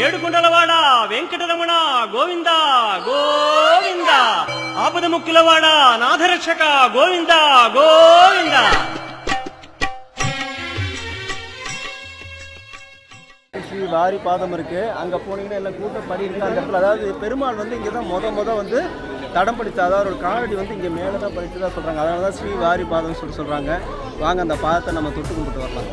ఏడుకొండలవాడ వెంకటరమణ గోవింద గోవింద ఆపద ముక్కులవాడ నాథరక్షక గోవింద గోవింద ஸ்ரீ வாரி பாதம் இருக்கு அங்க போனீங்கன்னா எல்லாம் கூட்டம் படி இருக்கு அந்த இடத்துல அதாவது பெருமாள் வந்து இங்க தான் முத முத வந்து தடம் படித்த அதாவது ஒரு காலடி வந்து இங்க மேலே தான் படித்ததா சொல்றாங்க அதனால தான் ஸ்ரீ வாரி பாதம்னு சொல்லி சொல்றாங்க வாங்க அந்த பாதத்தை நம்ம தொட்டு கும்பிட்டு வரலாம்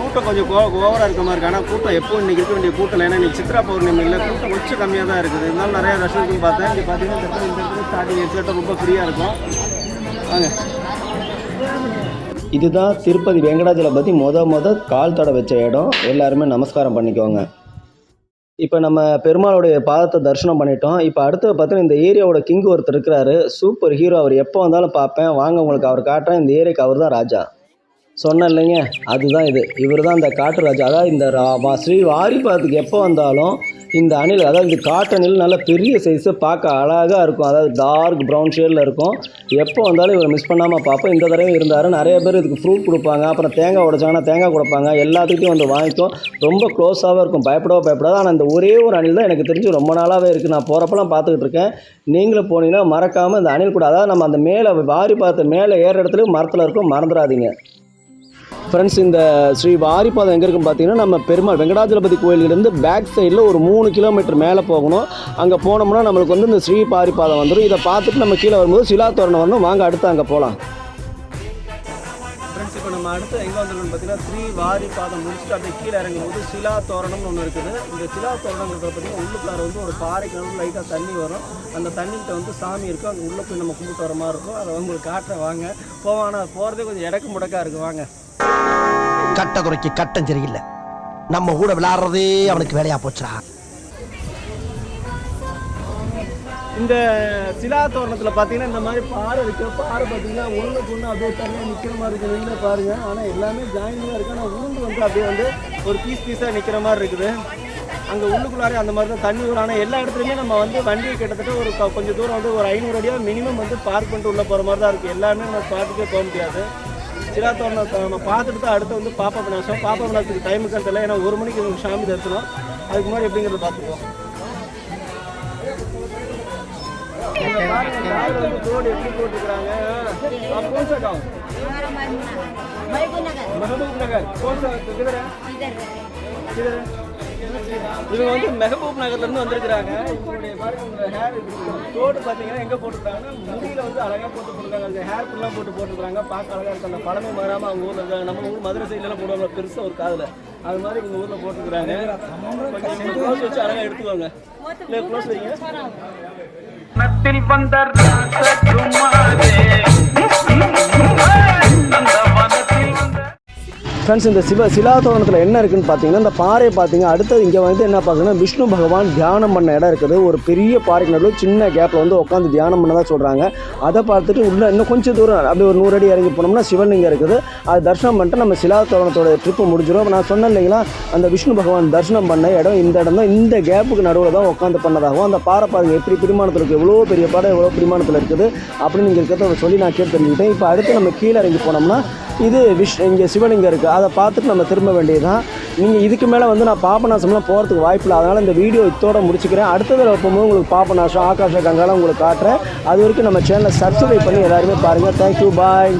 கூட்டம் கொஞ்சம் ஓவராக இருக்க மாதிரி இருக்குது ஆனால் கூட்டம் எப்போ இன்னைக்கு இருக்க வேண்டிய கூட்டம் ஏன்னா இன்னைக்கு சித்ரா பௌர்ணமி இல்லை. கூட்டம் கொஞ்சம் கம்மியாக தான் இருக்குது. இருந்தாலும் நிறைய ரசத்துக்கு பார்த்தேன். இங்கே பார்த்தீங்கன்னா இந்த இடத்துல ஸ்டார்டிங் எக்ஸாக்டாக ரொம்ப ஃப்ரீயாக இருக்கும். வாங்க. இதுதான் திருப்பதி வெங்கடாஜலபதி முத மொத கால் தடை வச்ச இடம். எல்லாருமே நமஸ்காரம் பண்ணிக்கோங்க. இப்போ நம்ம பெருமாளுடைய பாதத்தை தரிசனம் பண்ணிட்டோம். இப்போ அடுத்து பார்த்தீங்கன்னா இந்த ஏரியாவோட கிங் ஒருத்தர் இருக்கிறாரு. Super hero. அவர் எப்போ வந்தாலும் பார்ப்பேன். வாங்க உங்களுக்கு அவர் காட்டுறேன். இந்த ஏரியாவுக்கு அவர் தான் ராஜா. சொன்னேன் இல்லைங்க அதுதான் இது. இவர் தான் இந்த காட்டு ராஜா. அதாவது இந்த ரா- ஸ்ரீ வாரிபாத்துக்கு எப்போ வந்தாலும் இந்த அணில் அதாவது இது காட்டு அணில் நல்ல பெரிய சைஸு பார்க்க அழகாக இருக்கும். அதாவது டார்க் ப்ரௌன் ஷேடில் இருக்கும். எப்போ வந்தாலும் இவரை மிஸ் பண்ணாமல் பார்ப்போம். இந்த தடவை இருந்தார். நிறைய பேர் இதுக்கு ஃப்ரூட் கொடுப்பாங்க. அப்புறம் தேங்காய் உடைச்சாங்கன்னா தேங்காய் கொடுப்பாங்க. எல்லாத்துக்கிட்டையும் வந்து வாங்கிக்கும். ரொம்ப க்ளோஸாகவும் இருக்கும். பயப்படவோ பயப்படாது. ஆனால் இந்த ஒரே ஒரு அணில் தான் எனக்கு தெரிஞ்சு ரொம்ப நாளாகவே இருக்குது நான் போகிறப்பெல்லாம் பார்த்துக்கிட்டு இருக்கேன். நீங்களும் போனீங்கன்னா மறக்காமல் இந்த அணில் கூட அதாவது நம்ம அந்த மேலே வாரி பார்த்து மேலே ஏற இடத்துல மரத்தில் இருக்கும். மறந்துடாதீங்க. ஃப்ரெண்ட்ஸ் இந்த ஸ்ரீ வாரிபாதம் எங்கே இருக்குன்னு பார்த்தீங்கன்னா நம்ம பெருமாள் வெங்கடாஜலபதி கோயிலிருந்து பேக் சைடில் ஒரு மூணு கிலோமீட்டர் மேலே போகணும். அங்கே போனோம்னா நம்மளுக்கு வந்து இந்த ஸ்ரீ பாரிபாதம் வந்துடும் இதை பார்த்துட்டு நம்ம கீழே வரும்போது சிலா தோரணம் வரணும். வாங்க அடுத்து அங்கே போகலாம் ஃப்ரெண்ட்ஸ் இப்போ நம்ம அடுத்து எங்கே வந்திருக்கோம்னு பார்த்தீங்கன்னா ஸ்ரீ வாரி பாதம் முடிச்சுட்டு அப்படியே கீழே இறங்கும்போது சிலா தோரணம்னு ஒன்று இருக்குது. இந்த சிலா தோரணங்கிறத பார்த்தீங்கன்னா உள்ளுக்குள்ளார வந்து ஒரு பாறைக்கு வந்து லைட்டாக தண்ணி வரும். அந்த தண்ணிக்கிட்ட வந்து சாமி இருக்கும் அங்கே உள்ளே போய் நம்ம கும்பிட்டு வர மாதிரி இருக்கும். அதை உங்களுக்கு காட்டுற வாங்க. போவோம் ஆனால் போகிறதே கொஞ்சம் இடக்கு முடக்காக இருக்குது வாங்க. கட்ட குறைக்கு கட்டம் சரியில்லை. நம்ம கூட விளையாடுறதே அவனுக்கு வேலையா போச்சுடா. இந்த சிலா தோரணத்தில் பார்த்தீங்கன்னா இந்த மாதிரி பாறை இருக்கு. பாறை பார்த்தீங்கன்னா ஒன்றுக்கு ஒன்று அப்படியே தனியாக நிற்கிற மாதிரி இருக்குது நீங்களே பாருங்க. ஆனால் எல்லாமே ஜாயினாக இருக்கு. ஆனால் உளுந்து வந்து அப்படியே வந்து ஒரு பீஸ் பீஸாக நிற்கிற மாதிரி இருக்குது. அங்கே உள்ளுக்குள்ளாரே அந்த மாதிரி தான் தண்ணி வரும். ஆனால் எல்லா இடத்துலையுமே நம்ம வந்து வண்டியை கிட்டத்தட்ட ஒரு கொஞ்சம் தூரம் வந்து ஒரு ஐநூறு அடியாக மினிமம் வந்து பார்க் பண்ணிட்டு உள்ளே போகிற மாதிரி தான் இருக்குது எல்லாமே நம்ம பார்த்துக்கே போக முடியாது. நம்ம பார்த்துட்டு தான் அடுத்து வந்து பாப்பா விநாசம். பாப்பா விநாசத்துக்கு டைமுக்கு தெரியல. ஏன்னா ஒரு மணிக்கு சாமி தரிசனம். அதுக்கு முன்னாடி எப்படிங்கிறத பார்த்துக்குவோம். இங்க பாருங்க, இவங்க வந்து மெஹபூப் நகர்லேருந்து வந்திருக்கிறாங்க. இவங்களுடைய பாருங்க ஹேர் கோட்டு பார்த்தீங்கன்னா எங்கே போட்டுருக்காங்கன்னா முடியில் வந்து அழகாக போட்டு போட்டுருக்காங்க. அந்த ஹேர் ஃபுல்லாக போட்டு போட்டுருக்காங்க பார்க்க அழகாக இருக்கு. அந்த பழமே மாறாமல் அவங்க ஊரில் இருக்காங்க. நம்ம ஊர் மதுரை சைட்லலாம் போடுவாங்க. பெருசாக ஒரு காதில். அது மாதிரி இவங்க ஊரில் போட்டுருக்குறாங்க. க்ளோஸ் வச்சு அழகாக எடுத்துக்கோங்க. இல்லை க்ளோஸ் வைங்க. நத்தில் வந்தார் ஃப்ரெண்ட்ஸ் இந்த சிவ சிலாதோரணத்தில் என்ன இருக்குன்னு பார்த்தீங்கன்னா இந்த பாறை பார்த்தீங்க அடுத்தது இங்கே வந்து என்ன பார்க்கணும்னா விஷ்ணு பகவான் தியானம் பண்ண இடம் இருக்குது. ஒரு பெரிய பாறைக்கு நடுவில் சின்ன கேப்பில் வந்து உட்காந்து தியானம் பண்ணதா சொல்கிறாங்க அதை பார்த்துட்டு உள்ளே இன்னும் கொஞ்சம் தூரம் அப்படியே ஒரு நூறு அடி இறங்கி போனோம்னா சிவலிங்கம் இருக்குது. அது தரிசனம் பண்ணிட்டு நம்ம சிலாதோரணத்தோட ட்ரிப்பு முடிஞ்சிடும் நான் சொன்னேன் இல்லைங்களா அந்த விஷ்ணு பகவான் தரிசனம் பண்ண இடம் இந்த இடம் தான் இந்த கேப்புக்கு நடுவில் தான் உட்காந்து பண்ணதாகவும் அந்த பாறை பாருங்கள் எப்படி பிரிமாணத்தில் இருக்குது எவ்வளோ பெரிய பாறை எவ்வளோ பிரிமாணத்தில் இருக்குது அப்படின்னு நீங்கள் இருக்கிறத சொல்லி நான் கேட்டு தெரிஞ்சுக்கிட்டேன். இப்போ அடுத்து நம்ம கீழே இறங்கி போனோம்னா இது விஷ் இங்கே சிவலிங்கம் இருக்குது அதை பார்த்துட்டு நம்ம திரும்ப வேண்டியதுதான். நீங்கள் இதுக்கு மேலே வந்து நான் பாபநாசம்லாம் போகிறதுக்கு வாய்ப்பு இல்லை. அதனால் இந்த வீடியோ இதோட முடிச்சுக்கிறேன். அடுத்த தடவை போகும்போது உங்களுக்கு பாபநாசம் ஆகாஷ கங்காலாம் உங்களுக்கு காட்டுறேன். அது வரைக்கும் நம்ம சேனலை சப்ஸ்கிரைப் பண்ணி எல்லாருமே பாருங்கள் தேங்க்யூ பாய்